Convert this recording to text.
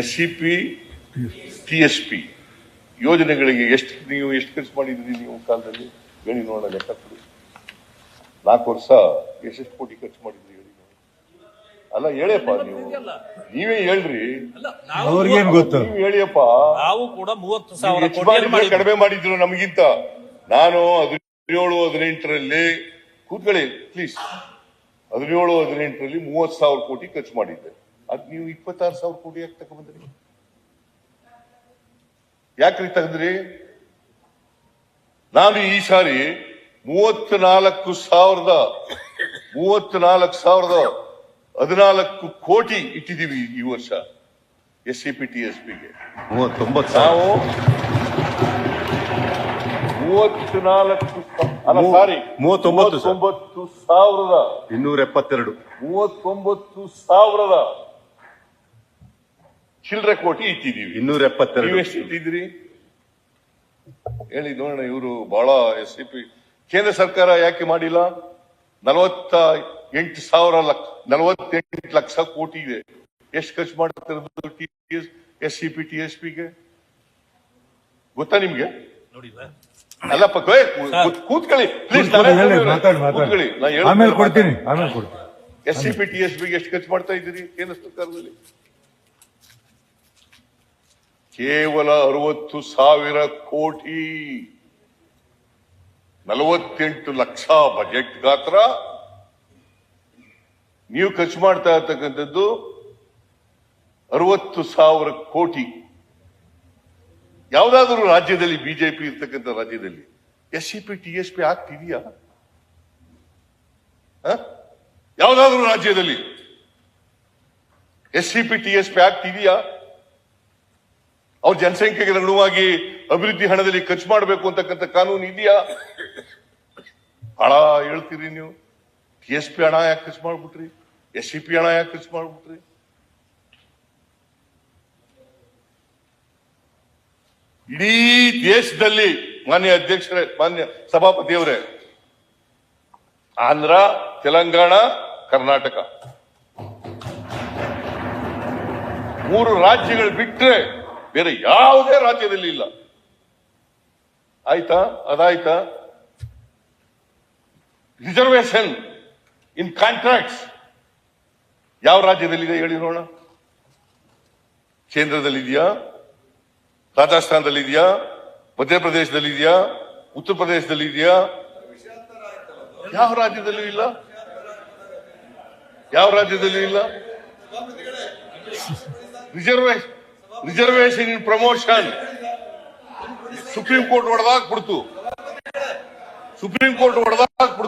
S C P T S P ಯೋಜನೆಗಳಿಗೆ ಎಷ್ಟು ನೀವು ಎಷ್ಟು ಖರ್ಚು ಮಾಡಿದ್ರಿ ನೀವು ಕಾಲದಲ್ಲಿ? ಹೇಳಿ ನೋಡೋಣ ಲೆಕ್ಕ ಕೊಡಿ ನಾಲ್ಕು ವರ್ಷ ಎಷ್ಟೆಷ್ಟು ಕೋಟಿ ಖರ್ಚು ಮಾಡಿದ್ರಿ ಹೇಳಿ. ಅಲ್ಲ ಹೇಳಿಯಪ್ಪ ನೀವು. ನೀವೇ ಹೇಳ್ರಿ. ಅವ್ರಿಗೇನ್ ಗೊತ್ತು? ನೀವು ಹೇಳಿಯಪ್ಪ. ನಾವು ಕೂಡ ಮೂವತ್ತು ಸಾವಿರ ಕಡಿಮೆ ಮಾಡಿದ್ರು ನಮಗಿಂತ. ನಾನು ಹದಿನೇಳು ಹದಿನೆಂಟರಲ್ಲಿ ಕೂತ್ಕೊಳ್ಳಿ ಪ್ಲೀಸ್ ಹದಿನೇಳು ಹದಿನೆಂಟರಲ್ಲಿ ಮೂವತ್ತು ಸಾವಿರ ಕೋಟಿ ಖರ್ಚು ಮಾಡಿದ್ದೆ. ಅದ್ ನೀವು ಇಪ್ಪತ್ತಾರು ಸಾವಿರ ಕೋಟಿ ಯಾಕೆ ತಗೊಂಡ್ಬಂದ್ರಿ ಯಾಕ್ರಿ ತೆಗೆದ್ರಿ? ನಾನು ಈ ಸಾರಿ ಮೂವತ್ನಾಲ್ಕು ಸಾವಿರದ ಮೂವತ್ನಾಲ್ಕು ಸಾವಿರದ ಹದಿನಾಲ್ಕು ಕೋಟಿ ಇಟ್ಟಿದೀವಿ ಈ ವರ್ಷ S C P T S ಪಿಗೆ. ನಾವು ಮೂವತ್ನಾಲ್ಕು ಸರ್. ಮೂವತ್ತೊಂಬತ್ತು ಸಾವಿರದ. ಇನ್ನೂರ ಎಪ್ಪತ್ತೆರಡು. ಮೂವತ್ತೊಂಬತ್ತು ಸಾವಿರದ ಚಿಲ್ಲರೆ ಕೋಟಿ ಇಟ್ಟಿದ್ದೀವಿ. ಇನ್ನೂರ ಎಪ್ಪತ್ತೆರಡು ನೀವು ಎಷ್ಟು ಇಟ್ಟಿದ್ರಿ ಹೇಳಿ ನೋಡೋಣ ಇವರು ಬಹಳ ಎಸ್ ಸಿ ಪಿ. ಕೇಂದ್ರ ಸರ್ಕಾರ ಯಾಕೆ ಮಾಡಿಲ್ಲ? ನಲವತ್ತ ಎಂಟು ಸಾವಿರ ಲಕ್ಷ ನಲವತ್ತೆಂಟು ಲಕ್ಷ ಕೋಟಿ ಇದೆ. ಎಷ್ಟು ಖರ್ಚು ಮಾಡ್ತಿರೋದು T S S C P T S ಪಿಗೆ ಗೊತ್ತಾ ನಿಮ್ಗೆ? ಅಲ್ಲಪ್ಪ ಕೂತ್ಕೊಳ್ಳಿ. ಪ್ಲೀಸ್ ಕೂತ್ಕೊಳ್ಳಿ, ಹೇಳಿ, ಮಾತಾಡಿ ಮಾತಾಡಿ. ನಾ ಹೇಳ್ತೀನಿ. ಆಮೇಲೆ ಕೊಡ್ತೀನಿ ಆಮೇಲೆ ಕೊಡ್ತೀನಿ. S C P T S ಪಿಗೆ ಎಷ್ಟು ಖರ್ಚು ಮಾಡ್ತಾ ಇದ್ದೀರಿ ಕೇಂದ್ರ ಸರ್ಕಾರದಲ್ಲಿ? ಕೇವಲ ಅರವತ್ತು ಸಾವಿರ ಕೋಟಿ. ನಲವತ್ತೆಂಟು ಲಕ್ಷ ಬಜೆಟ್ ಗಾತ್ರ. ನೀವು ಖರ್ಚು ಮಾಡ್ತಾ ಇರ್ತಕ್ಕಂಥದ್ದು ಅರವತ್ತು ಸಾವಿರ ಕೋಟಿ. ಯಾವುದಾದ್ರೂ ರಾಜ್ಯದಲ್ಲಿ ಬಿಜೆಪಿ ಇರ್ತಕ್ಕಂಥ ರಾಜ್ಯದಲ್ಲಿ S C P, T S P ಆಗ್ತಿದೆಯಾ? ಯಾವುದಾದ್ರೂ ರಾಜ್ಯದಲ್ಲಿ S C P, T S P act ಇದೆಯಾ ಅವ್ರ ಜನಸಂಖ್ಯೆಗೆ ಅನುಗುಣವಾಗಿ ಅಭಿವೃದ್ಧಿ ಹಣದಲ್ಲಿ ಖರ್ಚು ಮಾಡಬೇಕು ಅಂತಕ್ಕಂಥ ಕಾನೂನು ಇದೆಯಾ? ಹಣ ಹೇಳ್ತೀರಿ ನೀವು. ಟಿ ಎಸ್ ಪಿ ಹಣ ಯಾಕೆ ಖರ್ಚು ಮಾಡ್ಬಿಟ್ರಿ? ಎಸ್ ಸಿ ಪಿ ಹಣ ಯಾಕೆ ಖರ್ಚು ಮಾಡ್ಬಿಟ್ರಿ? ಇಡೀ ದೇಶದಲ್ಲಿ ಮಾನ್ಯ ಅಧ್ಯಕ್ಷರೇ, ಮಾನ್ಯ ಸಭಾಪತಿಯವರೇ, ಆಂಧ್ರ, ತೆಲಂಗಾಣ, ಕರ್ನಾಟಕ. ಮೂರು ರಾಜ್ಯಗಳು ಬಿಟ್ರೆ ಬೇರೆ ಯಾವುದೇ ರಾಜ್ಯದಲ್ಲಿ ಇಲ್ಲ. ಆಯ್ತಾ? ಅದಾಯ್ತಾ? Reservation in contracts. ಯಾವ ರಾಜ್ಯದಲ್ಲಿದೆ ಹೇಳಿ ನೋಡೋಣ. ಕೇಂದ್ರದಲ್ಲಿದೆಯಾ? ರಾಜಸ್ಥಾನದಲ್ಲಿದೆಯಾ? ಮಧ್ಯಪ್ರದೇಶದಲ್ಲಿದೆಯಾ? ಉತ್ತರ ಪ್ರದೇಶದಲ್ಲಿ ಇದೆಯಾ ಯಾವ ರಾಜ್ಯದಲ್ಲೂ ಇಲ್ಲ. ಯಾವ ರಾಜ್ಯದಲ್ಲೂ ಇಲ್ಲ. Reservation reservation in promotion. Supreme court ಹೊಡೆದಾಗ ಬಿಡ್ತು ಸುಪ್ರೀಂ ಕೋರ್ಟ್ ಹೊಡೆದಾಗ